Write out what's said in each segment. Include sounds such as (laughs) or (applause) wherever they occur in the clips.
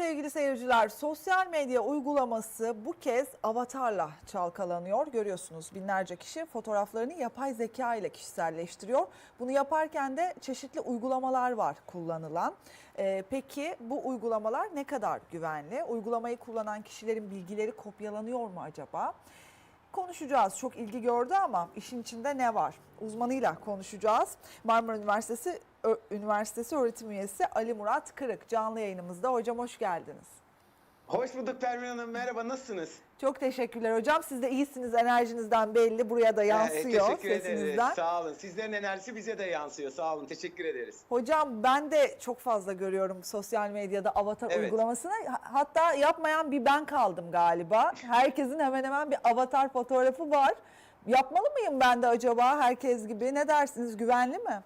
Sevgili seyirciler, sosyal medya uygulaması bu kez avatarla çalkalanıyor. Görüyorsunuz binlerce kişi fotoğraflarını yapay zeka ile kişiselleştiriyor. Bunu yaparken de çeşitli uygulamalar var kullanılan. Ee, peki bu uygulamalar ne kadar güvenli? Uygulamayı kullanan kişilerin bilgileri kopyalanıyor mu acaba? Konuşacağız. Çok ilgi gördü ama işin içinde ne var? Uzmanıyla konuşacağız. Marmara Üniversitesi Üniversitesi öğretim üyesi Ali Murat Kırık canlı yayınımızda. Hocam hoş geldiniz. Hoş bulduk Pervin Hanım. Merhaba, nasılsınız? Çok teşekkürler hocam. Siz de iyisiniz enerjinizden belli. Buraya da yansıyor Ee, teşekkür ederiz. sesinizden. Sağ olun. Sizlerin enerjisi bize de yansıyor. Sağ olun. Teşekkür ederiz. Hocam ben de çok fazla görüyorum sosyal medyada avatar Evet. uygulamasını. Ha- Hatta yapmayan bir ben kaldım galiba. Herkesin hemen hemen bir avatar fotoğrafı var. Yapmalı mıyım ben de acaba herkes gibi? Ne dersiniz? Güvenli mi?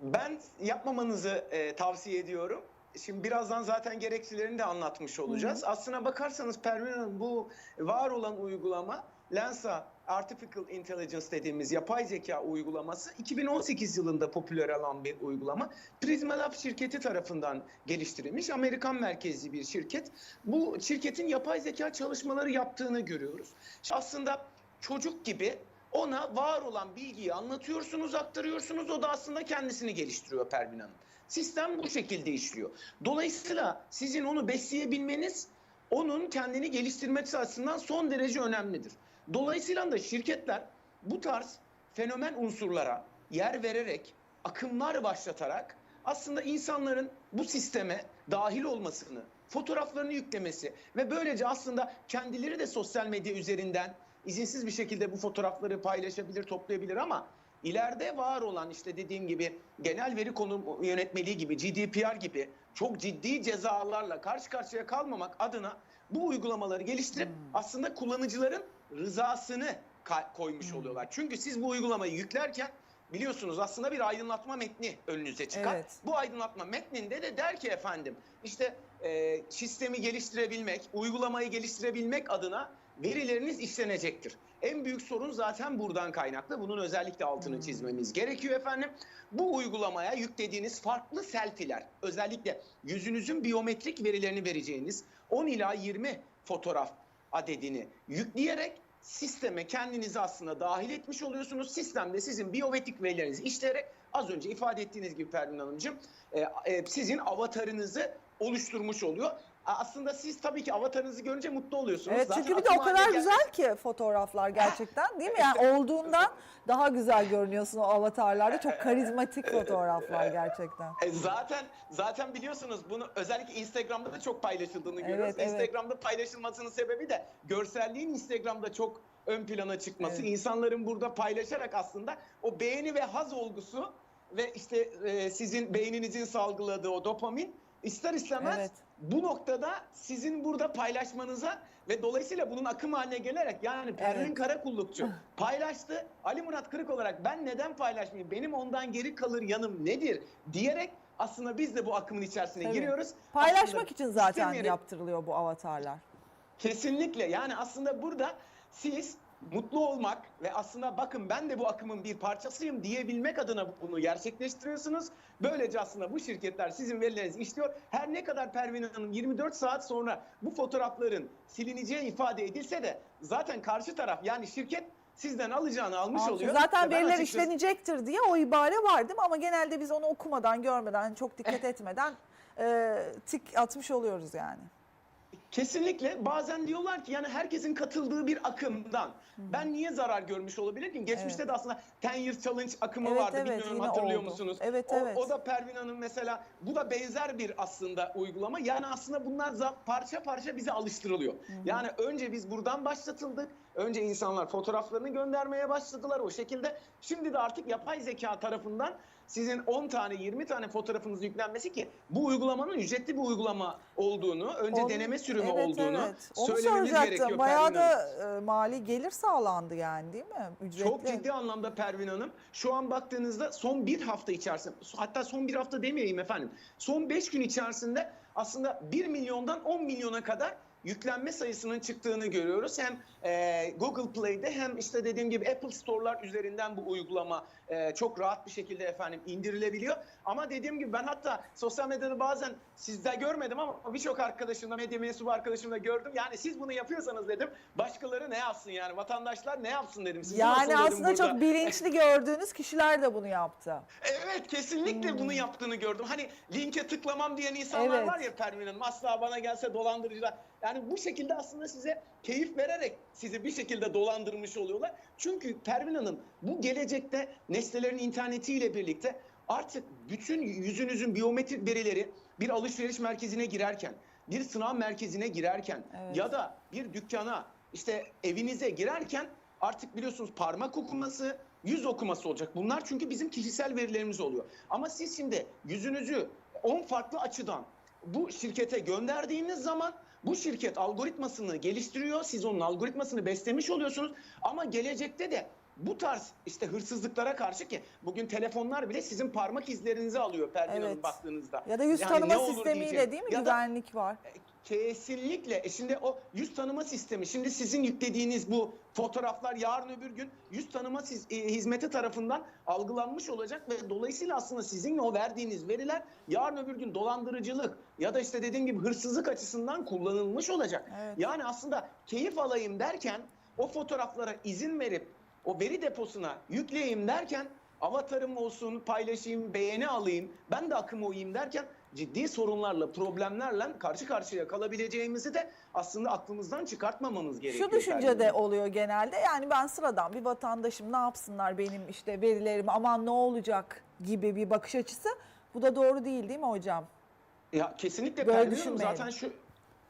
Ben yapmamanızı e, tavsiye ediyorum. Şimdi birazdan zaten gerekçelerini de anlatmış olacağız. Aslına bakarsanız Pervin Hanım bu var olan uygulama Lensa Artificial Intelligence dediğimiz yapay zeka uygulaması 2018 yılında popüler olan bir uygulama. Prismalab şirketi tarafından geliştirilmiş Amerikan merkezli bir şirket. Bu şirketin yapay zeka çalışmaları yaptığını görüyoruz. Aslında çocuk gibi ona var olan bilgiyi anlatıyorsunuz, aktarıyorsunuz. O da aslında kendisini geliştiriyor Pervin Hanım. Sistem bu şekilde işliyor. Dolayısıyla sizin onu besleyebilmeniz onun kendini geliştirmesi açısından son derece önemlidir. Dolayısıyla da şirketler bu tarz fenomen unsurlara yer vererek, akımlar başlatarak aslında insanların bu sisteme dahil olmasını, fotoğraflarını yüklemesi ve böylece aslında kendileri de sosyal medya üzerinden izinsiz bir şekilde bu fotoğrafları paylaşabilir, toplayabilir ama ileride var olan işte dediğim gibi genel veri konu yönetmeliği gibi GDPR gibi çok ciddi cezalarla karşı karşıya kalmamak adına bu uygulamaları geliştirip aslında kullanıcıların rızasını koymuş oluyorlar. Çünkü siz bu uygulamayı yüklerken biliyorsunuz aslında bir aydınlatma metni önünüze çıkar. Evet. Bu aydınlatma metninde de der ki efendim işte e, sistemi geliştirebilmek, uygulamayı geliştirebilmek adına verileriniz işlenecektir. En büyük sorun zaten buradan kaynaklı. Bunun özellikle altını çizmemiz gerekiyor efendim. Bu uygulamaya yüklediğiniz farklı selfiler, özellikle yüzünüzün biyometrik verilerini vereceğiniz 10 ila 20 fotoğraf adedini yükleyerek sisteme kendinizi aslında dahil etmiş oluyorsunuz. Sistemde sizin biyometrik verilerinizi işleyerek az önce ifade ettiğiniz gibi Pervin Hanımcığım e, e, sizin avatarınızı oluşturmuş oluyor. Aslında siz tabii ki avatarınızı görünce mutlu oluyorsunuz. Evet Zaten çünkü bir de o kadar güzel ki fotoğraflar gerçekten değil mi? (laughs) Yani olduğundan daha güzel görünüyorsun o avatarlarda. Çok (laughs) karizmatik fotoğraflar gerçekten. E, zaten zaten biliyorsunuz bunu özellikle Instagram'da da çok paylaşıldığını Evet, görüyoruz. evet. Instagram'da paylaşılmasının sebebi de görselliğin Instagram'da çok ön plana çıkması. Evet. İnsanların burada paylaşarak aslında o beğeni ve haz olgusu ve işte e, sizin beyninizin salgıladığı o dopamin ister istemez Evet. bu noktada sizin burada paylaşmanıza ve dolayısıyla bunun akım haline gelerek yani Pervin Evet. Karakullukçu (laughs) paylaştı. Ali Murat Kırık olarak ben neden paylaşmayayım? Benim ondan geri kalır yanım nedir? diyerek aslında biz de bu akımın içerisine Tabii. giriyoruz. Paylaşmak Aslında için zaten yaptırılıyor bu avatarlar. Kesinlikle yani aslında burada siz mutlu olmak ve aslında bakın ben de bu akımın bir parçasıyım diyebilmek adına bunu gerçekleştiriyorsunuz. Böylece aslında bu şirketler sizin verilerinizi işliyor. Her ne kadar Pervin Hanım 24 saat sonra bu fotoğrafların silineceği ifade edilse de zaten karşı taraf yani şirket sizden alacağını almış Almış. oluyor. Zaten Ve ben veriler açıkçası- işlenecektir diye o ibare var değil mi? Ama genelde biz onu okumadan, görmeden, çok dikkat (laughs) etmeden e, tik atmış oluyoruz yani. Kesinlikle bazen diyorlar ki yani herkesin katıldığı bir akımdan ben niye zarar görmüş olabilirim? Geçmişte Evet. de aslında 10 Years Challenge akımı Evet, vardı evet, bilmiyorum hatırlıyor oldu. musunuz? Evet, o, evet. o da Pervin Hanım mesela bu da benzer bir aslında uygulama. Yani aslında bunlar parça parça bize alıştırılıyor. Yani önce biz buradan başlatıldık. Önce insanlar fotoğraflarını göndermeye başladılar o şekilde. Şimdi de artık yapay zeka tarafından sizin 10 tane 20 tane fotoğrafınız yüklenmesi ki bu uygulamanın ücretli bir uygulama olduğunu, önce Onu- deneme sürümü evet, olduğunu evet. Onu söylememiz gerekiyor Bayağı Pervin Hanım. da e, mali gelir sağlandı yani değil mi? Ücretli. Çok ciddi anlamda Pervin Hanım. Şu an baktığınızda son bir hafta içerisinde hatta son bir hafta demeyeyim efendim. Son beş gün içerisinde aslında 1 milyondan 10 milyona kadar yüklenme sayısının çıktığını görüyoruz. Hem e, Google Play'de hem işte dediğim gibi Apple Store'lar üzerinden bu uygulama e, çok rahat bir şekilde efendim indirilebiliyor. Ama dediğim gibi ben hatta sosyal medyada bazen sizde görmedim ama birçok arkadaşımda, medya mensubu arkadaşımda gördüm. Yani siz bunu yapıyorsanız dedim başkaları ne yapsın yani vatandaşlar ne yapsın dedim. Siz nasıl Yani dedim aslında burada? çok bilinçli (laughs) gördüğünüz kişiler de bunu yaptı. Evet kesinlikle bunu yaptığını gördüm. Hani linke tıklamam diyen insanlar Hmm. Evet. var ya Pervin Hanım asla bana gelse dolandırıcılar. Yani bu şekilde aslında size keyif vererek sizi bir şekilde dolandırmış oluyorlar. Çünkü Pervin Hanım bu gelecekte nesnelerin internetiyle birlikte artık bütün yüzünüzün biyometrik verileri bir alışveriş merkezine girerken, bir sınav merkezine girerken Evet. ya da bir dükkana işte evinize girerken artık biliyorsunuz parmak okuması, yüz okuması olacak. Bunlar çünkü bizim kişisel verilerimiz oluyor. Ama siz şimdi yüzünüzü 10 farklı açıdan bu şirkete gönderdiğiniz zaman bu şirket algoritmasını geliştiriyor. Siz onun algoritmasını beslemiş oluyorsunuz. Ama gelecekte de bu tarz işte hırsızlıklara karşı ki bugün telefonlar bile sizin parmak izlerinizi alıyor Pervin Evet. Hanım baktığınızda. Ya da yüz Yani tanıma sistemiyle diyeceğim. değil mi? Ya da- Güvenlik var. Kesinlikle. E Şimdi o yüz tanıma sistemi, şimdi sizin yüklediğiniz bu fotoğraflar yarın öbür gün yüz tanıma siz- e, hizmeti tarafından algılanmış olacak ve dolayısıyla aslında sizin o verdiğiniz veriler yarın öbür gün dolandırıcılık ya da işte dediğim gibi hırsızlık açısından kullanılmış olacak. Evet. Yani aslında keyif alayım derken o fotoğraflara izin verip o veri deposuna yükleyeyim derken avatarım olsun, paylaşayım, beğeni alayım, ben de akıma uyayım derken ciddi sorunlarla, problemlerle karşı karşıya kalabileceğimizi de aslında aklımızdan çıkartmamamız gerekiyor. Şu düşünce de oluyor genelde. Yani ben sıradan bir vatandaşım ne yapsınlar benim işte verilerimi aman ne olacak gibi bir bakış açısı. Bu da doğru değil değil mi hocam? Ya kesinlikle Böyle zaten şu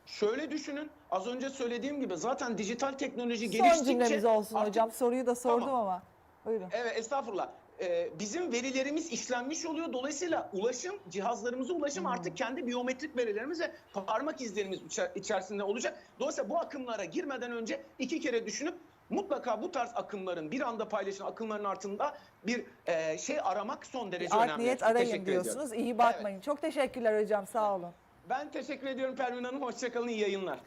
şöyle düşünün. Az önce söylediğim gibi zaten dijital teknoloji Son geliştikçe cümlemiz olsun artık- hocam. Soruyu da sordum Tamam. ama. Buyurun. Evet estağfurullah. Ee, bizim verilerimiz işlenmiş oluyor. Dolayısıyla ulaşım, cihazlarımıza ulaşım Hmm. artık kendi biyometrik verilerimiz ve parmak izlerimiz içer- içerisinde olacak. Dolayısıyla bu akımlara girmeden önce iki kere düşünüp mutlaka bu tarz akımların bir anda paylaşılan akımların altında bir e, şey aramak son derece Art önemli. niyet Çok arayın teşekkür diyorsunuz. ediyorum. İyi bakmayın. Çok teşekkürler hocam. Sağ olun. Ben teşekkür ediyorum Pervin Hanım. Hoşçakalın. iyi yayınlar.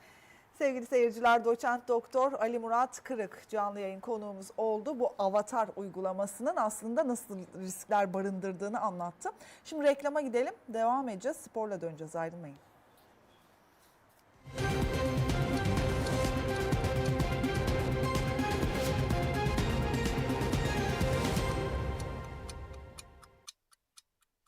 Sevgili seyirciler, doçent doktor Ali Murat Kırık canlı yayın konuğumuz oldu. Bu avatar uygulamasının aslında nasıl riskler barındırdığını anlattı. Şimdi reklama gidelim, devam edeceğiz. Sporla döneceğiz, ayrılmayın.